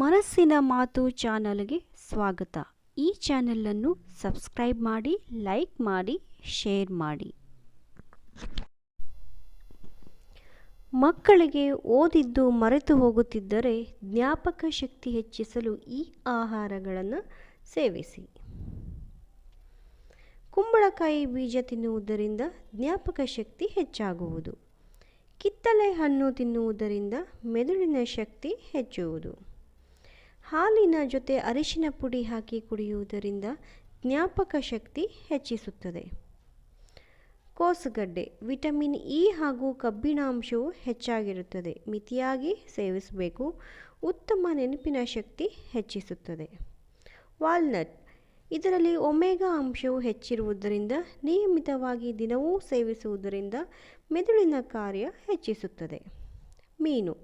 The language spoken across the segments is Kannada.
ಮನಸ್ಸಿನ ಮಾತು ಚಾನಲ್ಗೆ ಸ್ವಾಗತ. ಈ ಚಾನಲನ್ನು ಸಬ್ಸ್ಕ್ರೈಬ್ ಮಾಡಿ, ಲೈಕ್ ಮಾಡಿ, ಶೇರ್ ಮಾಡಿ. ಮಕ್ಕಳಿಗೆ ಓದಿದ್ದು ಮರೆತು ಹೋಗುತ್ತಿದ್ದರೆ ಜ್ಞಾಪಕ ಶಕ್ತಿ ಹೆಚ್ಚಿಸಲು ಈ ಆಹಾರಗಳನ್ನು ಸೇವಿಸಿ. ಕುಂಬಳಕಾಯಿ ಬೀಜ ತಿನ್ನುವುದರಿಂದ ಜ್ಞಾಪಕ ಶಕ್ತಿ ಹೆಚ್ಚಾಗುವುದು. ಕಿತ್ತಳೆ ಹಣ್ಣು ತಿನ್ನುವುದರಿಂದ ಮೆದುಳಿನ ಶಕ್ತಿ ಹೆಚ್ಚುವುದು. ಹಾಲಿನ ಜೊತೆ ಅರಿಶಿನ ಪುಡಿ ಹಾಕಿ ಕುಡಿಯುವುದರಿಂದ ಜ್ಞಾಪಕ ಶಕ್ತಿ ಹೆಚ್ಚಿಸುತ್ತದೆ. ಕೋಸುಗಡ್ಡೆ, ವಿಟಮಿನ್ ಇ ಹಾಗೂ ಕಬ್ಬಿಣಾಂಶವು ಹೆಚ್ಚಾಗಿರುತ್ತದೆ. ಮಿತಿಯಾಗಿ ಸೇವಿಸಬೇಕು. ಉತ್ತಮ ನೆನಪಿನ ಶಕ್ತಿ ಹೆಚ್ಚಿಸುತ್ತದೆ. ವಾಲ್ನಟ್, ಇದರಲ್ಲಿ ಒಮೆಗಾ ಅಂಶವು ಹೆಚ್ಚಿರುವುದರಿಂದ ನಿಯಮಿತವಾಗಿ ದಿನವೂ ಸೇವಿಸುವುದರಿಂದ ಮೆದುಳಿನ ಕಾರ್ಯ ಹೆಚ್ಚಿಸುತ್ತದೆ. ಮೀನು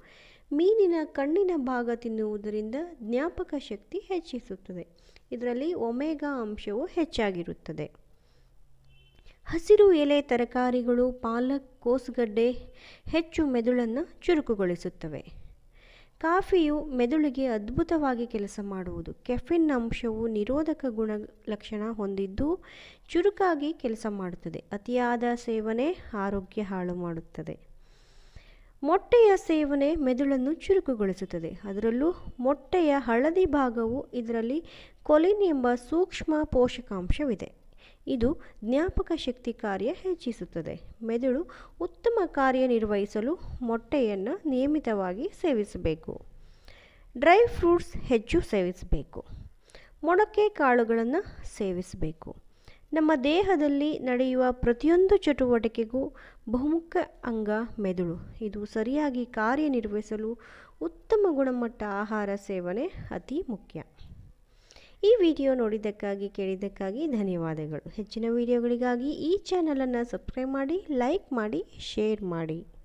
ಮೀನಿನ ಕಣ್ಣಿನ ಭಾಗ ತಿನ್ನುವುದರಿಂದ ಜ್ಞಾಪಕ ಶಕ್ತಿ ಹೆಚ್ಚಿಸುತ್ತದೆ. ಇದರಲ್ಲಿ ಒಮೆಗಾ ಅಂಶವು ಹೆಚ್ಚಾಗಿರುತ್ತದೆ. ಹಸಿರು ಎಲೆ ತರಕಾರಿಗಳು, ಪಾಲಕ್, ಕೋಸುಗಡ್ಡೆ ಹೆಚ್ಚು ಮೆದುಳನ್ನು ಚುರುಕುಗೊಳಿಸುತ್ತವೆ. ಕಾಫಿಯು ಮೆದುಳಿಗೆ ಅದ್ಭುತವಾಗಿ ಕೆಲಸ ಮಾಡುವುದು. ಕೆಫಿನ್ ಅಂಶವು ನಿರೋಧಕ ಗುಣ ಲಕ್ಷಣ ಹೊಂದಿದ್ದು ಚುರುಕಾಗಿ ಕೆಲಸ ಮಾಡುತ್ತದೆ. ಅತಿಯಾದ ಸೇವನೆ ಆರೋಗ್ಯ ಹಾಳು ಮಾಡುತ್ತದೆ. ಮೊಟ್ಟೆಯ ಸೇವನೆ ಮೆದುಳನ್ನು ಚುರುಕುಗೊಳಿಸುತ್ತದೆ. ಅದರಲ್ಲೂ ಮೊಟ್ಟೆಯ ಹಳದಿ ಭಾಗವು ಇದರಲ್ಲಿ ಕೊಲಿನ್ ಎಂಬ ಸೂಕ್ಷ್ಮ ಪೋಷಕಾಂಶವಿದೆ. ಇದು ಜ್ಞಾಪಕ ಶಕ್ತಿ ಕಾರ್ಯ ಹೆಚ್ಚಿಸುತ್ತದೆ. ಮೆದುಳು ಉತ್ತಮ ಕಾರ್ಯನಿರ್ವಹಿಸಲು ಮೊಟ್ಟೆಯನ್ನು ನಿಯಮಿತವಾಗಿ ಸೇವಿಸಬೇಕು. ಡ್ರೈ ಫ್ರೂಟ್ಸ್ ಹೆಚ್ಚು ಸೇವಿಸಬೇಕು. ಮೊಳಕೆ ಕಾಳುಗಳನ್ನು ಸೇವಿಸಬೇಕು. ನಮ್ಮ ದೇಹದಲ್ಲಿ ನಡೆಯುವ ಪ್ರತಿಯೊಂದು ಚಟುವಟಿಕೆಗೂ ಬಹುಮುಖ ಅಂಗ ಮೆದುಳು. ಇದು ಸರಿಯಾಗಿ ಕಾರ್ಯನಿರ್ವಹಿಸಲು ಉತ್ತಮ ಗುಣಮಟ್ಟ ಆಹಾರ ಸೇವನೆ ಅತಿ ಮುಖ್ಯ. ಈ ವಿಡಿಯೋ ನೋಡಿದ್ದಕ್ಕಾಗಿ, ಕೇಳಿದ್ದಕ್ಕಾಗಿ ಧನ್ಯವಾದಗಳು. ಹೆಚ್ಚಿನ ವಿಡಿಯೋಗಳಿಗಾಗಿ ಈ ಚಾನಲನ್ನು ಸಬ್ಸ್ಕ್ರೈಬ್ ಮಾಡಿ, ಲೈಕ್ ಮಾಡಿ, ಶೇರ್ ಮಾಡಿ.